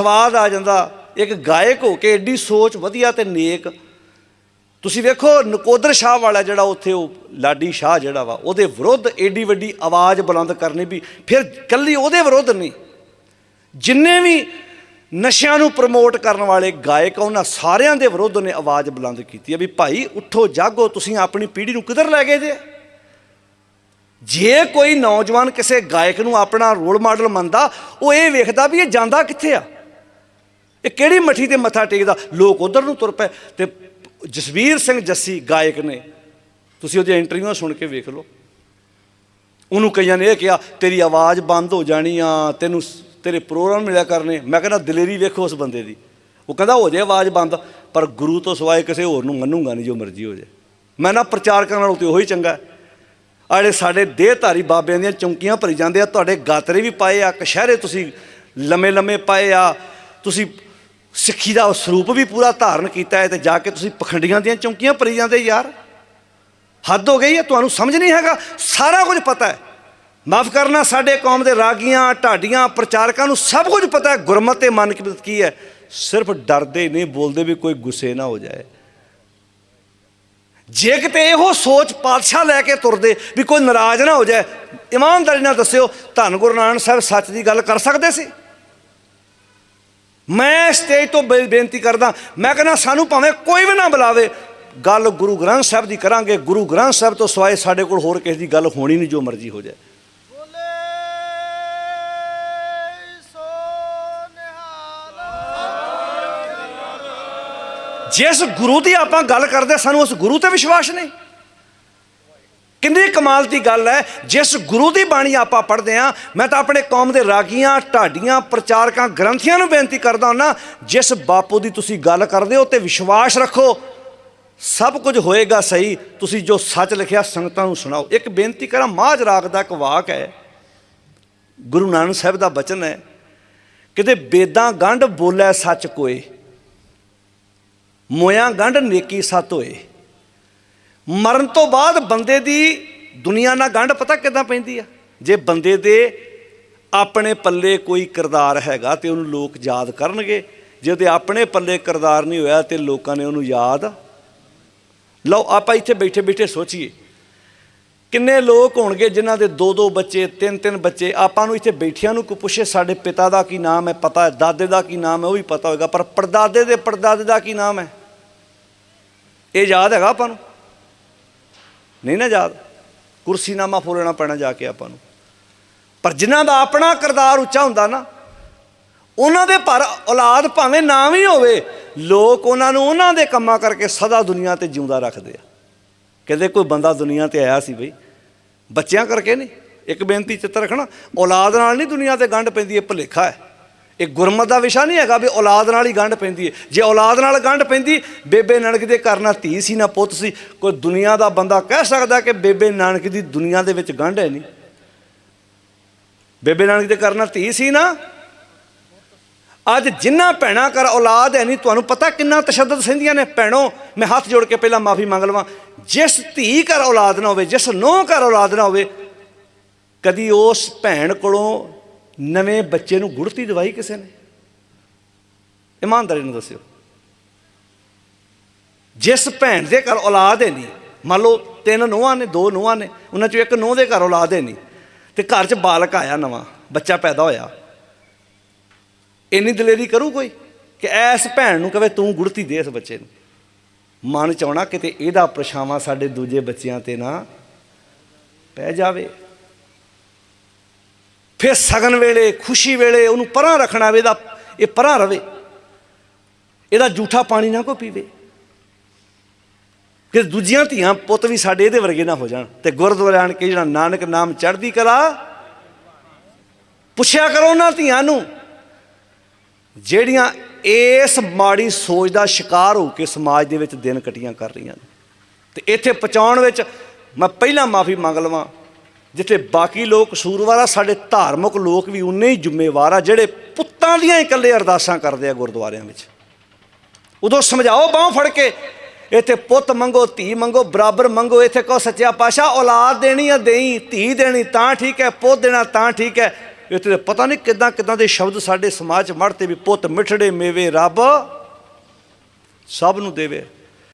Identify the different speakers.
Speaker 1: ਸਵਾਦ ਆ ਜਾਂਦਾ। ਇੱਕ ਗਾਇਕ ਹੋ ਕੇ ਐਡੀ ਸੋਚ ਵਧੀਆ ਤੇ ਨੇਕ। ਤੁਸੀਂ ਵੇਖੋ, ਨਕੋਦਰ ਸ਼ਾਹ ਵਾਲਾ ਜਿਹੜਾ ਉੱਥੇ ਉਹ, ਲਾਡੀ ਸ਼ਾਹ ਜਿਹੜਾ ਵਾ, ਉਹਦੇ ਵਿਰੁੱਧ ਏਡੀ ਵੱਡੀ ਆਵਾਜ਼ ਬੁਲੰਦ ਕਰਨੀ ਵੀ, ਫਿਰ ਕੱਲੀ ਉਹਦੇ ਵਿਰੁੱਧ ਨਹੀਂ। ਜਿੰਨੇ ਵੀ ਨਸ਼ਿਆਂ ਨੂੰ ਪ੍ਰਮੋਟ ਕਰਨ ਵਾਲੇ ਗਾਇਕ ਉਹਨਾਂ ਸਾਰਿਆਂ ਦੇ ਵਿਰੁੱਧ ਨੇ ਆਵਾਜ਼ ਬੁਲੰਦ ਕੀਤੀ ਹੈ ਵੀ ਭਾਈ, ਉੱਠੋ, ਜਾਗੋ, ਤੁਸੀਂ ਆਪਣੀ ਪੀੜ੍ਹੀ ਨੂੰ ਕਿੱਧਰ ਲੈ ਗਏ ਜੇ? ਜੇ ਕੋਈ ਨੌਜਵਾਨ ਕਿਸੇ ਗਾਇਕ ਨੂੰ ਆਪਣਾ ਰੋਲ ਮਾਡਲ ਮੰਨਦਾ, ਉਹ ਇਹ ਵੇਖਦਾ ਵੀ ਇਹ ਜਾਂਦਾ ਕਿੱਥੇ ਆ? ਇਹ ਕਿਹੜੀ ਮੱਠੀ ਤੇ ਮੱਥਾ ਟੇਕਦਾ? ਲੋਕ ਉਧਰ ਨੂੰ ਤੁਰ ਪਏ ਤੇ ਜਸਵੀਰ ਸਿੰਘ ਜੱਸੀ ਗਾਇਕ ਨੇ, ਤੁਸੀਂ ਉਹਦੀਆਂ ਇੰਟਰਵਿਊਆਂ ਸੁਣ ਕੇ ਵੇਖ ਲਓ। ਉਹਨੂੰ ਕਈਆਂ ਨੇ ਇਹ ਕਿਹਾ, ਤੇਰੀ ਆਵਾਜ਼ ਬੰਦ ਹੋ ਜਾਣੀ ਆ, ਤੈਨੂੰ ਤੇਰੇ ਪ੍ਰੋਗਰਾਮ ਮਿਲਿਆ ਕਰਨੇ। ਮੈਂ ਕਹਿੰਦਾ, ਦਲੇਰੀ ਵੇਖੋ ਉਸ ਬੰਦੇ ਦੀ। ਉਹ ਕਹਿੰਦਾ, ਹੋ ਜਾਏ ਆਵਾਜ਼ ਬੰਦ, ਪਰ ਗੁਰੂ ਤੋਂ ਸਿਵਾਏ ਕਿਸੇ ਹੋਰ ਨੂੰ ਮੰਨੂਗਾ ਨਹੀਂ ਜੋ ਮਰਜ਼ੀ ਹੋ ਜਾਏ ਮੈਂ ਨਾ ਪ੍ਰਚਾਰ ਕਰਨ ਨਾਲੋਂ ਤੇ ਉਹੀ ਚੰਗਾ। ਹੈ। ਜਿਹੜੇ ਸਾਡੇ ਦੇਹਧਾਰੀ ਬਾਬਿਆਂ ਦੀਆਂ ਚੌਂਕੀਆਂ ਭਰੀ ਜਾਂਦੇ ਆ, ਤੁਹਾਡੇ ਗਾਤਰੇ ਵੀ ਪਾਏ ਆ, ਕਸ਼ਹਿਰੇ ਤੁਸੀਂ ਲੰਮੇ ਲੰਮੇ ਪਾਏ ਆ, ਤੁਸੀਂ ਸਿੱਖੀ ਦਾ ਸਰੂਪ ਵੀ ਪੂਰਾ ਧਾਰਨ ਕੀਤਾ ਹੈ ਤੇ ਜਾ ਕੇ ਤੁਸੀਂ ਪਖੰਡੀਆਂ ਦੀਆਂ ਚੌਂਕੀਆਂ ਭਰੀ ਜਾਂਦੇ ਯਾਰ। ਹੱਦ ਹੋ ਗਈ ਹੈ, ਤੁਹਾਨੂੰ ਸਮਝ ਨਹੀਂ ਹੈਗਾ। ਸਾਰਾ ਕੁਝ ਪਤਾ ਹੈ। ਮਾਫ ਕਰਨਾ, ਸਾਡੇ ਕੌਮ ਦੇ ਰਾਗੀਆਂ, ਢਾਡੀਆਂ, ਪ੍ਰਚਾਰਕਾਂ ਨੂੰ ਸਭ ਕੁਝ ਪਤਾ ਹੈ। ਗੁਰਮਤ ਤੇ ਮਨ ਕੀ ਹੈ? ਸਿਰਫ ਡਰਦੇ ਨਹੀਂ, ਬੋਲਦੇ ਵੀ ਕੋਈ ਗੁੱਸੇ ਨਾ ਹੋ ਜਾਏ। ਜੇ ਕਿਤੇ ਇਹੋ ਸੋਚ ਪਾਤਸ਼ਾਹ ਲੈ ਕੇ ਤੁਰਦੇ ਵੀ ਕੋਈ ਨਾਰਾਜ਼ ਨਾ ਹੋ ਜਾਏ, ਇਮਾਨਦਾਰੀ ਨਾਲ ਦੱਸਿਓ, ਧੰਨ ਗੁਰੂ ਨਾਨਕ ਸਾਹਿਬ ਸੱਚ ਦੀ ਗੱਲ ਕਰ ਸਕਦੇ ਸੀ? ਮੈਂ ਸਟੇਜ ਤੋਂ ਬੇ- ਬੇਨਤੀ ਕਰਦਾ ਮੈਂ ਕਹਿੰਦਾ ਸਾਨੂੰ ਭਾਵੇਂ ਕੋਈ ਵੀ ਨਾ ਬੁਲਾਵੇ ਗੱਲ ਗੁਰੂ ਗ੍ਰੰਥ ਸਾਹਿਬ ਦੀ ਕਰਾਂਗੇ ਗੁਰੂ ਗ੍ਰੰਥ ਸਾਹਿਬ ਤੋਂ ਸਿਵਾਏ ਸਾਡੇ ਕੋਲ ਹੋਰ ਕਿਸੇ ਦੀ ਗੱਲ ਹੋਣੀ ਨਹੀਂ ਜੋ ਮਰਜ਼ੀ ਹੋ ਜਾਏ। ਜਿਸ ਗੁਰੂ ਦੀ ਆਪਾਂ ਗੱਲ ਕਰਦੇ ਸਾਨੂੰ ਉਸ ਗੁਰੂ ਤੇ ਵਿਸ਼ਵਾਸ ਨਹੀਂ। ਕਿੰਨੀ ਕਮਾਲ ਦੀ ਗੱਲ ਹੈ। ਜਿਸ ਗੁਰੂ ਦੀ ਬਾਣੀ ਆਪਾਂ ਪੜ੍ਹਦੇ ਆ ਮੈਂ ਤਾਂ ਆਪਣੇ ਕੌਮ ਦੇ ਰਾਗੀਆਂ, ਢਾਡੀਆਂ, ਪ੍ਰਚਾਰਕਾਂ, ਗ੍ਰੰਥੀਆਂ ਨੂੰ ਬੇਨਤੀ ਕਰਦਾ ਹਾਂ ਜਿਸ ਬਾਪੂ ਦੀ ਤੁਸੀਂ ਗੱਲ ਕਰਦੇ ਹੋ ਤੇ ਵਿਸ਼ਵਾਸ ਰੱਖੋ, ਸਭ ਕੁਝ ਹੋਏਗਾ ਸਹੀ, ਤੁਸੀਂ ਜੋ ਸੱਚ ਲਿਖਿਆ, ਸੰਗਤਾਂ ਨੂੰ ਸੁਣਾਓ। ਇੱਕ ਬੇਨਤੀ ਕਰਾਂ, ਮਾਝ ਰਾਗ ਦਾ ਇੱਕ ਵਾਕ ਹੈ, ਗੁਰੂ ਨਾਨਕ ਸਾਹਿਬ ਦਾ ਬਚਨ ਹੈ, ਕਿਤੇ ਬੇਦਾਂ ਗੰਢ ਬੋਲੇ ਸੱਚ ਕੋਏ, ਮੋਇਆ ਗੰਢ ਨੇਕੀ ਸਤ ਹੋਏ। ਮਰਨ ਤੋਂ ਬਾਅਦ ਬੰਦੇ ਦੀ ਦੁਨੀਆ ਨਾਲ ਗੰਢ ਪਤਾ ਕਿੱਦਾਂ ਪੈਂਦੀ ਆ? ਜੇ ਬੰਦੇ ਦੇ ਆਪਣੇ ਪੱਲੇ ਕੋਈ ਕਿਰਦਾਰ ਹੈਗਾ ਤੇ ਉਹਨੂੰ ਲੋਕ ਯਾਦ ਕਰਨਗੇ, ਜੇ ਉਹਦੇ ਆਪਣੇ ਪੱਲੇ ਕਿਰਦਾਰ ਨਹੀਂ ਹੋਇਆ ਤੇ ਲੋਕਾਂ ਨੇ ਉਹਨੂੰ ਯਾਦ ਲਓ, ਆਪਾਂ ਇੱਥੇ ਬੈਠੇ ਬੈਠੇ ਸੋਚੀਏ, ਕਿੰਨੇ ਲੋਕ ਹੋਣਗੇ ਜਿਨ੍ਹਾਂ ਦੇ ਦੋ ਦੋ ਬੱਚੇ, ਤਿੰਨ ਤਿੰਨ ਬੱਚੇ, ਆਪਾਂ ਨੂੰ ਇੱਥੇ ਬੈਠਿਆਂ ਨੂੰ ਕੋਈ ਪੁੱਛੇ ਸਾਡੇ ਪਿਤਾ ਦਾ ਕੀ ਨਾਮ ਹੈ, ਪਤਾ ਹੈ, ਦਾਦੇ ਦਾ ਕੀ ਨਾਮ ਹੈ, ਉਹ ਵੀ ਪਤਾ ਹੋਏਗਾ, ਪਰ ਪੜਦਾਦੇ ਦੇ ਪੜਦਾਦੇ ਦਾ ਕੀ ਨਾਮ ਹੈ? ਇਹ ਯਾਦ ਹੈਗਾ ਆਪਾਂ ਨੂੰ? ਨਹੀਂ ਨਾ ਯਾਦ? ਕੁਰਸੀਨਾਮਾ ਫੋਲਣਾ ਪੈਣਾ ਜਾ ਕੇ ਆਪਾਂ ਨੂੰ। ਪਰ ਜਿਨ੍ਹਾਂ ਦਾ ਆਪਣਾ ਕਿਰਦਾਰ ਉੱਚਾ ਹੁੰਦਾ ਨਾ, ਉਹਨਾਂ ਦੇ ਪਰ ਔਲਾਦ ਭਾਵੇਂ ਨਾ ਵੀ ਹੋਵੇ, ਲੋਕ ਉਹਨਾਂ ਨੂੰ ਉਹਨਾਂ ਦੇ ਕੰਮਾਂ ਕਰਕੇ ਸਦਾ ਦੁਨੀਆ ਤੇ ਜਿਉਂਦਾ ਰੱਖਦੇ ਆ। ਕਹਿੰਦੇ ਕੋਈ ਬੰਦਾ ਦੁਨੀਆ ਤੇ ਆਇਆ ਸੀ ਬਈ, ਬੱਚਿਆਂ ਕਰਕੇ ਨਹੀਂ, ਇੱਕ ਬੇਨਤੀ ਚਿੱਤ ਰੱਖਣਾ, ਔਲਾਦ ਨਾਲ ਨਹੀਂ ਦੁਨੀਆ ਤੇ ਗੰਢ ਪੈਂਦੀ, ਇਹ ਭੁਲੇਖਾ ਹੈ। ਇਹ ਗੁਰਮਤ ਦਾ ਵਿਸ਼ਾ ਨਹੀਂ ਹੈਗਾ ਵੀ ਔਲਾਦ ਨਾਲ ਹੀ ਗੰਢ ਪੈਂਦੀ ਹੈ। ਜੇ ਔਲਾਦ ਨਾਲ ਗੰਢ ਪੈਂਦੀ, ਬੇਬੇ ਨਾਨਕ ਦੇ ਘਰ ਨਾ ਧੀ ਸੀ ਨਾ ਪੁੱਤ ਸੀ, ਕੋਈ ਦੁਨੀਆ ਦਾ ਬੰਦਾ ਕਹਿ ਸਕਦਾ ਕਿ ਬੇਬੇ ਨਾਨਕ ਦੀ ਦੁਨੀਆ ਦੇ ਵਿੱਚ ਗੰਢ ਹੈ ਨਹੀਂ। ਬੇਬੇ ਨਾਨਕ ਦੇ ਘਰ ਨਾ ਧੀ ਸੀ ਨਾ, ਅੱਜ ਜਿੰਨਾ ਭੈਣਾਂ ਕਰ ਔਲਾਦ ਹੈ ਨਹੀਂ, ਤੁਹਾਨੂੰ ਪਤਾ ਕਿੰਨਾ ਤਸ਼ੱਦਦ ਸਹਿੰਦੀਆਂ ਨੇ? ਭੈਣੋ, ਮੈਂ ਹੱਥ ਜੋੜ ਕੇ ਪਹਿਲਾਂ ਮਾਫੀ ਮੰਗ ਲਵਾਂ। ਜਿਸ ਧੀ ਕਰ ਔਲਾਦ ਨਾ ਹੋਵੇ, ਜਿਸ ਨੂੰਹ ਕਰ ਔਲਾਦ ਨਾ ਹੋਵੇ, ਕਦੀ ਉਸ ਭੈਣ ਕੋਲੋਂ ਨਵੇਂ ਬੱਚੇ ਨੂੰ ਗੁੜਤੀ ਦਵਾਈ ਕਿਸੇ ਨੇ? ਇਮਾਨਦਾਰੀ ਨਾਲ ਦੱਸਿਓ। ਜਿਸ ਭੈਣ ਦੇ ਘਰ ਔਲਾਦ ਹੈ ਨਹੀਂ ਮੰਨ ਲਓ ਤਿੰਨ ਨੂੰਹਾਂ ਨੇ, ਦੋ ਨੂੰਹਾਂ ਨੇ, ਉਹਨਾਂ ਚੋਂ ਇੱਕ ਨੂੰਹ ਦੇ ਘਰ ਔਲਾਦ ਹੈ ਨਹੀਂ ਤੇ ਘਰ 'ਚ ਬਾਲਕ ਆਇਆ ਨਵਾਂ, ਬੱਚਾ ਪੈਦਾ ਹੋਇਆ। ਇੰਨੀ ਦਲੇਰੀ ਕਰੂ ਕੋਈ ਕਿ ਐਸ ਭੈਣ ਨੂੰ ਕਵੇ ਤੂੰ ਗੁੜਤੀ ਦੇ ਇਸ ਬੱਚੇ ਨੂੰ। ਮਨ ਚ ਆਉਣਾ ਕਿਤੇ ਇਹਦਾ ਪ੍ਰਛਾਵਾਂ ਸਾਡੇ ਦੂਜੇ ਬੱਚਿਆਂ ਤੇ ਨਾ ਪੈ ਜਾਵੇ। ਫਿਰ ਸਗਨ ਵੇਲੇ, ਖੁਸ਼ੀ ਵੇਲੇ ਉਹਨੂੰ ਪਰਾਂ ਰੱਖਣਾ ਵੇ, ਇਹਦਾ ਇਹ ਪਰਾਂ ਰਵੇ। ਇਹਦਾ ਝੂਠਾ ਪਾਣੀ ਨਾ ਕੋ ਪੀਵੇ। ਕਿ ਦੂਜੀਆਂ ਧੀਆਂ ਪੁੱਤ ਵੀ ਸਾਡੇ ਇਹਦੇ ਵਰਗੇ ਨਾ ਹੋ ਜਾਣ ਤੇ ਗੁਰਦੁਆਰੇ ਆਣ ਕੇ ਜਿਹੜਾ ਨਾਨਕ ਨਾਮ ਚੜ੍ਹਦੀ ਕਲਾ, ਪੁੱਛਿਆ ਕਰੋ ਉਹਨਾਂ ਧੀਆਂ ਨੂੰ, ਜਿਹੜੀਆਂ ਇਸ ਮਾੜੀ ਸੋਚ ਦਾ ਸ਼ਿਕਾਰ ਹੋ ਕੇ ਸਮਾਜ ਦੇ ਵਿੱਚ ਦਿਨ ਕਟੀਆਂ ਕਰ ਰਹੀਆਂ ਨੇ। ਤੇ ਇੱਥੇ ਪਹੁੰਚਾਉਣ ਵਿੱਚ ਮੈਂ ਪਹਿਲਾਂ ਮਾਫੀ ਮੰਗ ਲਵਾਂ। ਜਿੱਥੇ ਬਾਕੀ ਲੋਕ ਕਸੂਰਵਾਰ ਆ, ਸਾਡੇ ਧਾਰਮਿਕ ਲੋਕ ਵੀ ਉਨੇ ਹੀ ਜ਼ਿੰਮੇਵਾਰ ਆ, ਜਿਹੜੇ ਪੁੱਤਾਂ ਦੀਆਂ ਇਕੱਲੇ ਅਰਦਾਸਾਂ ਕਰਦੇ ਆ ਗੁਰਦੁਆਰਿਆਂ ਵਿੱਚ। ਉਦੋਂ ਸਮਝਾਓ ਬਾਹ ਫੜ ਕੇ, ਇੱਥੇ ਪੁੱਤ ਮੰਗੋ, ਧੀ ਮੰਗੋ, ਬਰਾਬਰ ਮੰਗੋ, ਇੱਥੇ ਕਹੋ ਸੱਚਿਆ ਪਾਸ਼ਾ ਔਲਾਦ ਦੇਣੀ ਆ, ਦੇਈ, ਧੀ ਦੇਣੀ, ਤਾਂ ਠੀਕ ਹੈ, ਪੁੱਤ ਦੇਣਾ, ਤਾਂ ਠੀਕ ਹੈ। ਇੱਥੇ ਤਾਂ ਪਤਾ ਨਹੀਂ ਕਿਦਾਂ ਕਿਦਾਂ ਦੇ ਸ਼ਬਦ ਸਾਡੇ ਸਮਾਜ ਚ ਮੜਤੇ ਵੀ ਪੁੱਤ ਮਿਠੜੇ ਮੇਵੇ ਰੱਬ, ਸਭ ਨੂੰ ਦੇਵੇ।